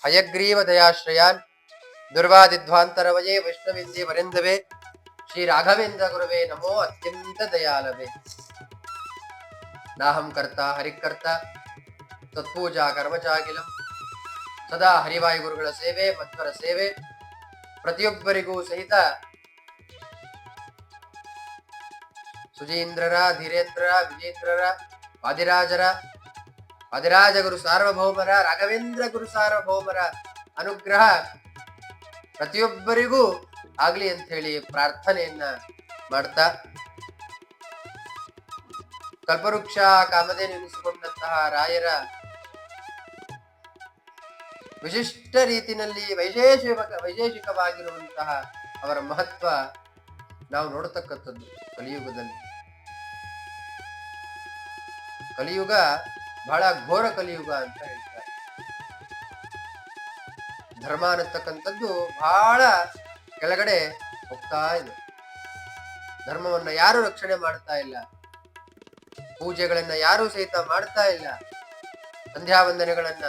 ನಮತಾಂ ಕಾಮಧೇನವೇ ತಪೋ ವಿದ್ಯಾ ವಿರಕ್ತ್ಯಾದಿ ಸದ್ಗುಣೋ ಗಾಕರಾನಹಂ ವಾದಿರಾಜ ಗುರುಂ ವಂದೇ ಹಯಗ್ರೀವ ದಯಾಶ್ರಯಾನ್ ದುರ್ವಾದಿಧ್ವಾಂತರವಯೇ ವೈಷ್ಣವೇಂದೇ ವರೆಂದವೇ ಶ್ರೀ ರಾಘವೇಂದ್ರ ಗುರುವೇ ನಮೋ ಅತ್ಯಂತ ದಯಾಲವೇ ನಾಹಂ ಕರ್ತ ಹರಿಕರ್ತ ತತ್ಪೂಜಾ ಕರ್ಮಚಾಗಿಲಂ ಸದಾ ಹರಿವಾಯು ಗುರುಗಳ ಸೇವೆ ಮಧ್ವರ ಸೇವೆ ಪ್ರತಿಯೊಬ್ಬರಿಗೂ ಸಹಿತ ಸುಜೀಂದ್ರರ ಧೀರೇಂದ್ರರ ವಿಜೇಂದ್ರರ ವಾದಿರಾಜರ ವಾದಿರಾಜ ಗುರು ಸಾರ್ವಭೌಮರ ರಾಘವೇಂದ್ರ ಗುರು ಸಾರ್ವಭೌಮರ ಅನುಗ್ರಹ ಪ್ರತಿಯೊಬ್ಬರಿಗೂ ಆಗ್ಲಿ ಅಂತ ಹೇಳಿ ಪ್ರಾರ್ಥನೆಯನ್ನ ಮಾಡ್ತಾ, ಕಲ್ಪವೃಕ್ಷ ಕಾಮದೇ ನಿರ್ಮಿಸಿಕೊಂಡಂತಹ ರಾಯರ ವಿಶಿಷ್ಟ ರೀತಿನಲ್ಲಿ ವೈಶೇಷ ವೈಶೇಷಿಕವಾಗಿರುವಂತಹ ಅವರ ಮಹತ್ವ ನಾವು ನೋಡತಕ್ಕಂಥದ್ದು ಕಲಿಯುಗದಲ್ಲಿ. ಕಲಿಯುಗ ಬಹಳ ಘೋರ ಕಲಿಯುಗ ಅಂತ ಹೇಳ್ತಾರೆ. ಧರ್ಮ ಅನ್ನತಕ್ಕಂಥದ್ದು ಬಹಳ ಕೆಳಗಡೆ ಹೋಗ್ತಾ ಇದೆ. ಧರ್ಮವನ್ನ ಯಾರು ರಕ್ಷಣೆ ಮಾಡ್ತಾ ಇಲ್ಲ? ಪೂಜೆಗಳನ್ನ ಯಾರು ಸಹಿತ ಮಾಡ್ತಾ ಇಲ್ಲ? ಸಂಧ್ಯಾ ವಂದನೆಗಳನ್ನ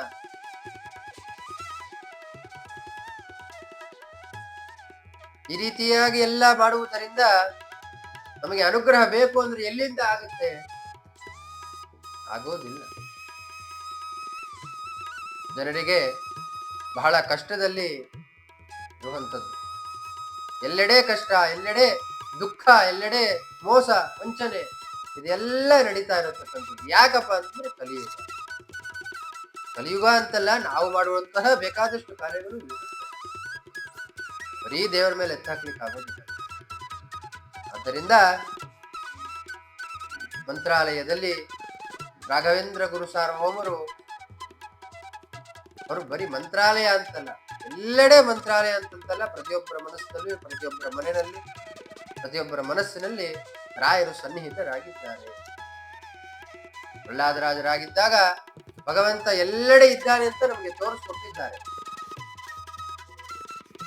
ಈ ರೀತಿಯಾಗಿ ಎಲ್ಲ ಮಾಡುವುದರಿಂದ ನಮಗೆ ಅನುಗ್ರಹ ಬೇಕು ಅಂದ್ರೆ ಎಲ್ಲಿಂದ ಆಗುತ್ತೆ? ಆಗೋದಿಲ್ಲ. ಜನರಿಗೆ ಬಹಳ ಕಷ್ಟದಲ್ಲಿ ಇರುವಂಥದ್ದು. ಎಲ್ಲೆಡೆ ಕಷ್ಟ, ಎಲ್ಲೆಡೆ ದುಃಖ, ಎಲ್ಲೆಡೆ ಮೋಸ, ವಂಚನೆ, ಇದೆಲ್ಲ ನಡೀತಾ ಇರತಕ್ಕಂಥದ್ದು. ಯಾಕಪ್ಪ ಅಂತಂದ್ರೆ ಕಲಿಯುಗ. ಕಲಿಯುಗ ಅಂತಲ್ಲ, ನಾವು ಮಾಡುವಂತಹ ಬೇಕಾದಷ್ಟು ಕಾರ್ಯಗಳು. ಬರೀ ದೇವರ ಮೇಲೆ ಎತ್ತಾಕ್ಲಿಕ್ಕೆ ಆಗೋದಿಲ್ಲ. ಆದ್ದರಿಂದ ಮಂತ್ರಾಲಯದಲ್ಲಿ ರಾಘವೇಂದ್ರ ಗುರು ಸಾರ್ವಭೌಮರು, ಅವರು ಬರೀ ಮಂತ್ರಾಲಯ ಅಂತಲ್ಲ, ಎಲ್ಲೆಡೆ ಮಂತ್ರಾಲಯ ಅಂತಂತಲ್ಲ ಪ್ರತಿಯೊಬ್ಬರ ಮನಸ್ಸಿನಲ್ಲಿ, ಪ್ರತಿಯೊಬ್ಬರ ಮನೆಯಲ್ಲಿ, ಪ್ರತಿಯೊಬ್ಬರ ಮನಸ್ಸಿನಲ್ಲಿ ರಾಯರು ಸನ್ನಿಹಿತರಾಗಿದ್ದಾರೆ. ಪ್ರಹ್ಲಾದರಾಜರಾಗಿದ್ದಾಗ ಭಗವಂತ ಎಲ್ಲೆಡೆ ಇದ್ದಾನೆ ಅಂತ ನಮಗೆ ತೋರಿಸ್ಕೊಟ್ಟಿದ್ದಾರೆ.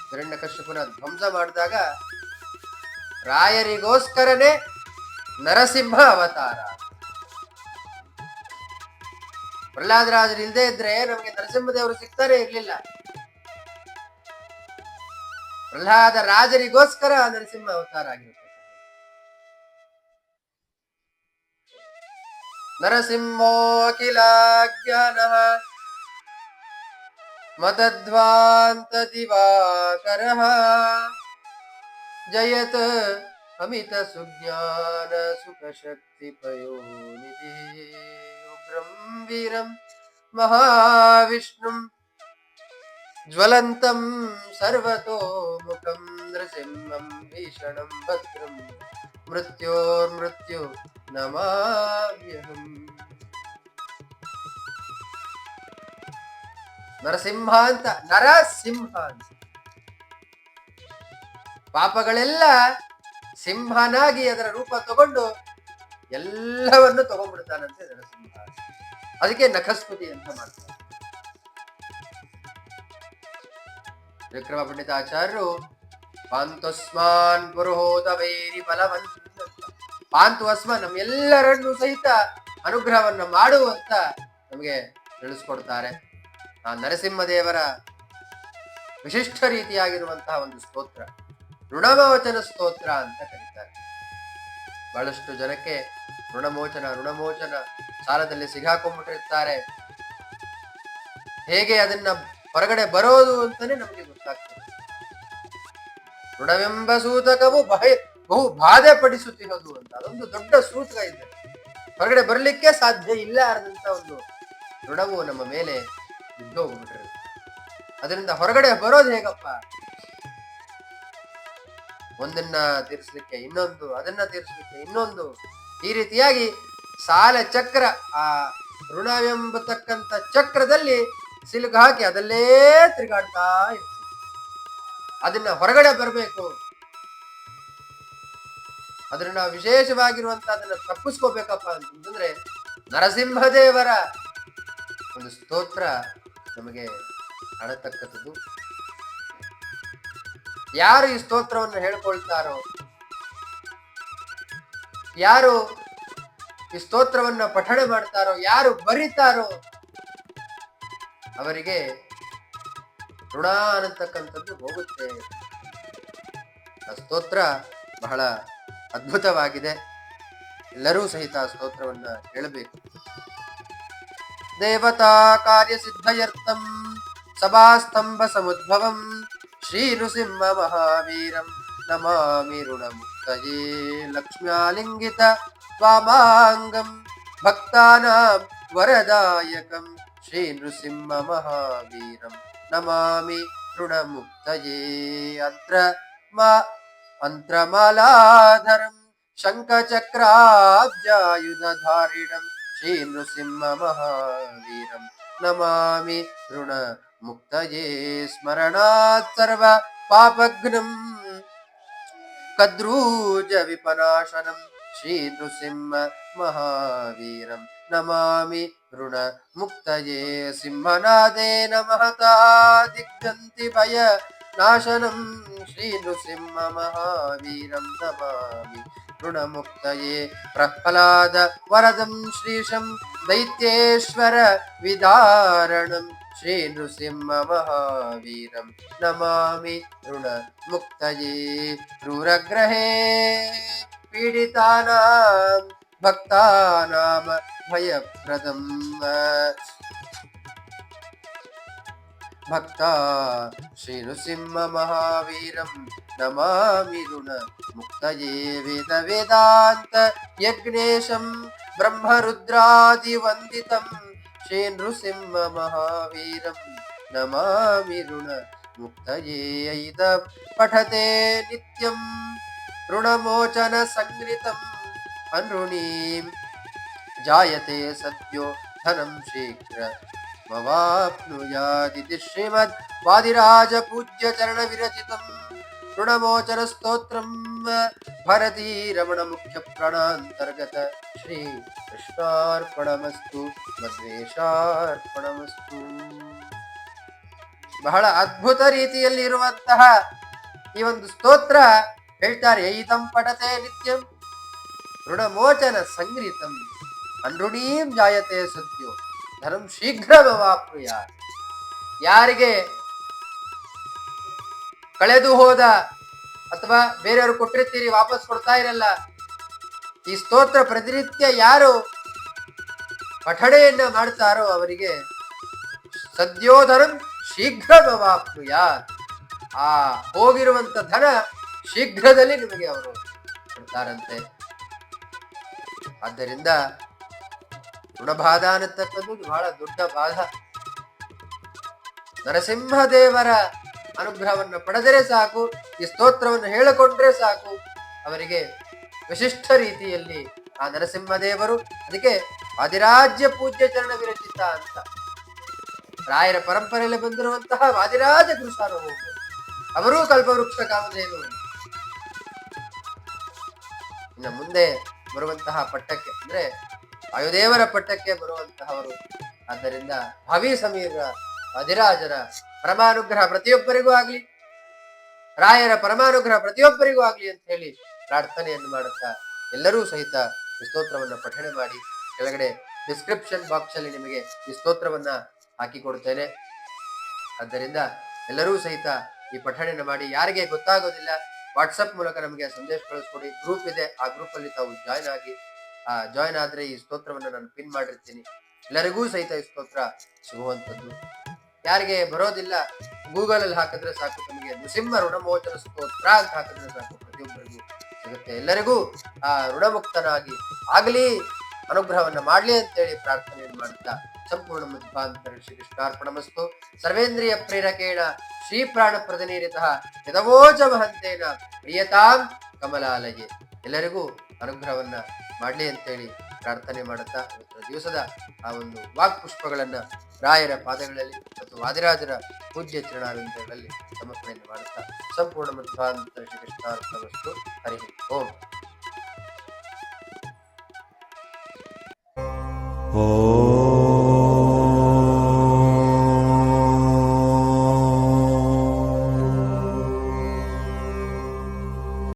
ಹಿರಣ್ಯಕಶ್ಯಪನ ಧ್ವಂಸ ಮಾಡಿದಾಗ ರಾಯರಿಗೋಸ್ಕರನೇ ನರಸಿಂಹ ಅವತಾರ. ಪ್ರಹ್ಲಾದರಾಜರು ಇಲ್ಲದೆ ಇದ್ರೆ ನಮಗೆ ನರಸಿಂಹದೇವರು ಸಿಗ್ತಾರೆ ಇರಲಿಲ್ಲ. ಪ್ರಹ್ಲಾದ ರಾಜರಿಗೋಸ್ಕರ ನರಸಿಂಹ ಅವತಾರ ಆಗಿರುತ್ತೆ ನರಸಿಂಹೋಖಿಲಾಜ್ಞಾನಃ ಮತಧ್ವಾಂತ ದಿವಾಕರಃ ಜಯತ್ ಅಮಿತ ಸುಜ್ಞಾನ ಸುಖ ಶಕ್ತಿ ಪಯೋನಿಧಿ ಉಗ್ರಂ ವೀರಂ ಮಹಾವಿಷ್ಣುಂ ಜ್ವಲಂತಂ ಸರ್ವತೋ ಮುಖಂ ನೃಸಿಂಹಂ ಭೀಷಣಂ ಭದ್ರಂ ಮೃತ್ಯೋರ್ಮೃತ್ಯು ನಮಾಮ್ಯಹಂ ನರಸಿಂಹ ಅಂತ ನರಸಿಂಹ ಅಂತ ಪಾಪಗಳೆಲ್ಲ ಸಿಂಹನಾಗಿ ಅದರ ರೂಪ ತಗೊಂಡು ಎಲ್ಲವನ್ನು ತಗೊಂಡ್ಬಿಡ್ತಾನಂತೆ ನರಸಿಂಹ. ಅದಕ್ಕೆ ನಖಸ್ಪತಿ ಅಂತ ಮಾಡ್ತಾರೆ. ವಿಕ್ರಮ ಪಂಡಿತ ಆಚಾರ್ಯರು ಪಾಂತಸ್ಮಾನ್ ಪುರೋಹೋತ ವೈರಿ ಬಲವನ್ ಪಾಂತು ಅಸ್ಮ ನಮ್ಮೆಲ್ಲರನ್ನು ಸಹಿತ ಅನುಗ್ರಹವನ್ನ ಮಾಡುವಂತ ನಮಗೆ ತಿಳಿಸ್ಕೊಡ್ತಾರೆ. ಆ ನರಸಿಂಹದೇವರ ವಿಶಿಷ್ಟ ರೀತಿಯಾಗಿರುವಂತಹ ಒಂದು ಸ್ತೋತ್ರ ಋಣಮವಚನ ಸ್ತೋತ್ರ ಅಂತ ಕರೀತಾರೆ. ಬಹಳಷ್ಟು ಜನಕ್ಕೆ ಋಣಮೋಚನ ಋಣಮೋಚನ ಸಾಲದಲ್ಲಿ ಸಿಗಾಕೊಂಡ್ಬಿಟ್ಟಿರ್ತಾರೆ. ಹೇಗೆ ಅದನ್ನ ಹೊರಗಡೆ ಬರೋದು ಅಂತಾನೆ ನಮಗೆ ಗೊತ್ತಾಗ್ತದೆ. ಋಣವೆಂಬ ಸೂತಕವು ಬಹಿ, ಬಹು ಬಾಧೆ ಪಡಿಸುತ್ತಿರೋದು ಅಂತ, ಅದೊಂದು ದೊಡ್ಡ ಸೂತಕ ಇದೆ. ಹೊರಗಡೆ ಬರಲಿಕ್ಕೆ ಸಾಧ್ಯ ಇಲ್ಲ ಆದಂತ ಒಂದು ಋಣವು ನಮ್ಮ ಮೇಲೆ ಬಿದ್ದೋಗ್ಬಿಟ್ಟಿರುತ್ತೆ. ಅದರಿಂದ ಹೊರಗಡೆ ಬರೋದು ಹೇಗಪ್ಪ? ಒಂದನ್ನ ತೀರ್ಸಲಿಕ್ಕೆ ಇನ್ನೊಂದು, ಅದನ್ನ ತೀರ್ಸಲಿಕ್ಕೆ ಇನ್ನೊಂದು. ಈ ರೀತಿಯಾಗಿ ಸಾಲ ಚಕ್ರ, ಆ ಋಣವೆಂಬತಕ್ಕಂಥ ಚಕ್ರದಲ್ಲಿ ಸಿಲುಕು ಹಾಕಿ ಅದಲ್ಲೇ ತಿರುಗಾಡ್ತಾ ಇರ್ತದೆ ಅದನ್ನ ಹೊರಗಡೆ ಬರಬೇಕು. ಅದನ್ನ ವಿಶೇಷವಾಗಿರುವಂತ ಅದನ್ನ ತಪ್ಪಿಸ್ಕೋಬೇಕಪ್ಪ ಅಂತಂದ್ರೆ ನರಸಿಂಹದೇವರ ಒಂದು ಸ್ತೋತ್ರ ನಮಗೆ ಕಾಣತಕ್ಕದ್ದು ಯಾರು ಈ ಸ್ತೋತ್ರವನ್ನು ಹೇಳ್ಕೊಳ್ತಾರೋ? ಯಾರು ಈ ಸ್ತೋತ್ರವನ್ನ ಪಠಣ ಮಾಡ್ತಾರೋ? ಯಾರು ಬರಿತಾರೋ? ಅವರಿಗೆ ಋಣ ಅನ್ನತಕ್ಕಂಥದ್ದು ಹೋಗುತ್ತೆ. ಆ ಸ್ತೋತ್ರ ಬಹಳ ಅದ್ಭುತವಾಗಿದೆ. ಎಲ್ಲರೂ ಸಹಿತ ಸ್ತೋತ್ರವನ್ನ ಹೇಳಬೇಕು. ದೇವತಾ ಕಾರ್ಯ ಸಿದ್ಧಯರ್ಥಂ ಸಭಾಸ್ತಂಭ ಸಮುದ್ಭವಂ. ಶ್ರೀ ನೃಸಿಂಹ ಮಹಾವೀರಂ ನಮಾಮಿ ಋಣಮುಕ್ತಯೇ ಲಕ್ಷ್ಮ್ಯಾಲಿಂಗಿತ ವಾಮಾಂಗಂ ಭಕ್ತಾನಾಂ ವರದಾಯಕಂ ಶ್ರೀ ನೃಸಿಂಹ ಮಹಾವೀರಂ ನಮಾಮಿ ಋಣಮುಕ್ತಯೇ ಅತ್ರ ಮಾ ಮಂತ್ರಮಾಲಾಧರಂ ಶಂಖಚಕ್ರಾಬ್ಜಾಯುಧಧಾರಿಣಂ ಶ್ರೀ ನೃಸಿಂಹ ಮಹಾವೀರಂ ನಮಾಮಿ ಋಣ मुक्तये स्मरणात् सर्व पापघ्नम् कद्रूज विपनाशनं श्रीनृसिंह महावीरं नमामि ऋणमुक्तये सिंहनादेन महता दिग्गन्ति भय नाशनं श्रीनृसिंह महावीरं नमामि ऋणमुक्तये प्रह्लाद वरदं श्रीशं दैत्येश्वर विदारणम्। श्रीनृसिंहमहावीरं नमामि ऋणमुक्तये मुक्तये पीडितानां भक्तानां भयप्रदम् भक्ता श्रीनृसिंहमहावीरं नमामि ऋणमुक्तये वेदवेदान्तयज्ञेशं ब्रह्मरुद्रादिवन्दितम्। श्रीनृसिंहमहावीरं नमामि ऋण पठते नित्यं ऋणमोचनसङ्गृतम् अनृणीं जायते सद्यो धनं शीघ्र मवाप्नुयादिति श्रीमद्वादिराजपूज्यचरणविरचितम् ಋಣಮೋಚನ ಸ್ತೋತ್ರಂ ಭರತೀ ರಮಣ ಮುಖ್ಯ ಪ್ರಾಣಾಂತರ್ಗತ ಶ್ರೀ ಕೃಷ್ಣಾರ್ಪಣಮಸ್ತು ಮದ್ವೇಷಾರ್ಪಣಮಸ್ತು ಬಹಳ ಅದ್ಭುತ ರೀತಿಯಲ್ಲಿ ಇರುವಂತಹ ಈ ಒಂದು ಸ್ತೋತ್ರ ಹೇಳ್ತಾರೆ ಐತಂ ಪಠತೆ ನಿತ್ಯಂ ಋಣಮೋಚನ ಸಂಗೀತಂ ಅನೃಣೀಂ ಜಾಯತೆ ಸದ್ಯೋ ಧನಂ ಶೀಘ್ರಮವಾಪ್ನುಯ ಯಾರಿಗೆ ಕಳೆದು ಹೋದ ಅಥವಾ ಬೇರೆಯವರು ಕೊಟ್ಟಿರ್ತೀರಿ, ವಾಪಸ್ ಕೊಡ್ತಾ ಇರಲ್ಲ. ಈ ಸ್ತೋತ್ರ ಪ್ರತಿನಿತ್ಯ ಯಾರು ಪಠಣೆಯನ್ನ ಮಾಡ್ತಾರೋ ಅವರಿಗೆ ಸದ್ಯೋಧನಂ ಯಾ ಆ ಹೋಗಿರುವಂತ ಧನ ಶೀಘ್ರದಲ್ಲಿ ನಿಮಗೆ ಅವರು ಕೊಡ್ತಾರಂತೆ. ಆದ್ದರಿಂದ ಋಣಬಾಧ ಅನ್ನತಕ್ಕಂಥದ್ದು ಬಹಳ ದೊಡ್ಡ ಬಾಧ. ನರಸಿಂಹದೇವರ ಅನುಗ್ರಹವನ್ನು ಪಡೆದರೆ ಸಾಕು, ಈ ಸ್ತೋತ್ರವನ್ನು ಹೇಳಿಕೊಂಡ್ರೆ ಸಾಕು. ಅವರಿಗೆ ವಿಶಿಷ್ಟ ರೀತಿಯಲ್ಲಿ ಆ ನರಸಿಂಹದೇವರು ಅದಕ್ಕೆ ವಾದಿರಾಜ್ಯ ಪೂಜ್ಯ ಚರಣ ವಿರಚಿತ ಅಂತ. ರಾಯರ ಪರಂಪರೆಯಲ್ಲಿ ಬಂದಿರುವಂತಹ ವಾದಿರಾಜ ಗುರುಸಾರ್ವಭೌಮರು ಅವರೂ. ಕಲ್ಪವೃಕ್ಷ ಕಾಮಧೇನು ಇನ್ನು ಮುಂದೆ ಬರುವಂತಹ ಪಟ್ಟಕ್ಕೆ ಅಂದ್ರೆ ವಾಯುದೇವರ ಪಟ್ಟಕ್ಕೆ ಬರುವಂತಹವರು. ಆದ್ದರಿಂದ ಭವಿ ಸಮೀರ ಅಧಿರಾಜರ ಪರಮಾನುಗ್ರಹ ಪ್ರತಿಯೊಬ್ಬರಿಗೂ ಆಗ್ಲಿ. ರಾಯರ ಪರಮಾನುಗ್ರಹ ಪ್ರತಿಯೊಬ್ಬರಿಗೂ ಆಗ್ಲಿ ಅಂತ ಹೇಳಿ ಪ್ರಾರ್ಥನೆಯನ್ನು ಮಾಡುತ್ತಾ ಎಲ್ಲರೂ ಸಹಿತ ಈ ಸ್ತೋತ್ರವನ್ನು ಪಠಣೆ ಮಾಡಿ ಕೆಳಗಡೆ ಡಿಸ್ಕ್ರಿಪ್ಷನ್ ಬಾಕ್ಸ್ ಅಲ್ಲಿ ನಿಮಗೆ ಈ ಸ್ತೋತ್ರವನ್ನ ಹಾಕಿಕೊಡುತ್ತೇನೆ ಆದ್ದರಿಂದ ಎಲ್ಲರೂ ಸಹಿತ ಈ ಪಠಣೆಯನ್ನು ಮಾಡಿ ಯಾರಿಗೆ ಗೊತ್ತಾಗೋದಿಲ್ಲ ವಾಟ್ಸಪ್ ಮೂಲಕ ನಮಗೆ ಸಂದೇಶ ಕಳಿಸ್ಕೊಡಿ. ಗ್ರೂಪ್ ಇದೆ. ಆ ಗ್ರೂಪ್ ಅಲ್ಲಿ ತಾವು ಜಾಯ್ನ್ ಆಗಿ, ಆ ಜಾಯ್ನ್ ಆದ್ರೆ ಈ ಸ್ತೋತ್ರವನ್ನು ನಾನು ಪಿನ್ ಮಾಡಿರ್ತೀನಿ. ಎಲ್ಲರಿಗೂ ಸಹಿತ ಈ ಸ್ತೋತ್ರ ಸಿಗುವಂತದ್ದು ಯಾರಿಗೆ ಬರೋದಿಲ್ಲ ಗೂಗಲ್ ಅಲ್ಲಿ ಹಾಕಿದ್ರೆ ಸಾಕು ನಮಗೆ ನೃಸಿಂಹ ಋಣಮೋಚನ ಸ್ತೋತ್ರ ಅಂತ ಹಾಕಿದ್ರೆ ಸಾಕು ಪ್ರತಿಯೊಬ್ಬರಿಗೂ ಸಿಗುತ್ತೆ. ಎಲ್ಲರಿಗೂ ಆ ಋಣಮುಕ್ತನಾಗಿ ಆಗಲಿ, ಅನುಗ್ರಹವನ್ನ ಮಾಡಲಿ ಅಂತೇಳಿ ಪ್ರಾರ್ಥನೆಯನ್ನು ಮಾಡುತ್ತಾ ಸಂಪೂರ್ಣ ಮಧ್ವಾಂತರ ಶ್ರೀ ಕೃಷ್ಣಾರ್ಪಣಮಸ್ತು ಸರ್ವೇಂದ್ರಿಯ ಪ್ರೇರಕೇಣ, ಶ್ರೀ ಪ್ರಾಣ ಪ್ರದನೀರಿತ ಯದವೋಚ ಮಹಂತೇನ ಪ್ರಿಯತಾಂ ಕಮಲಾಲಯೇ. ಎಲ್ಲರಿಗೂ ಅನುಗ್ರಹವನ್ನ ಮಾಡಲಿ ಅಂತೇಳಿ ಪ್ರಾರ್ಥನೆ ಮಾಡುತ್ತಾ ದಿವಸದ ಆ ಒಂದು ವಾಕ್ ಪುಷ್ಪಗಳನ್ನ ರಾಯರ ಪಾದಗಳಲ್ಲಿ ಮತ್ತು ವಾದಿರಾಜರ ಪೂಜ್ಯ ಚರಣಾರವಿಂದಗಳಲ್ಲಿ ಸಮರ್ಪಣೆಯನ್ನು ಮಾಡುತ್ತಾ ಸಂಪೂರ್ಣ ಮಧ್ವಾಂತರ ಶ್ರೀಕೃಷ್ಣಾರ್ಪಣವಸ್ತು ಹರಿ ಓಂ. ॐ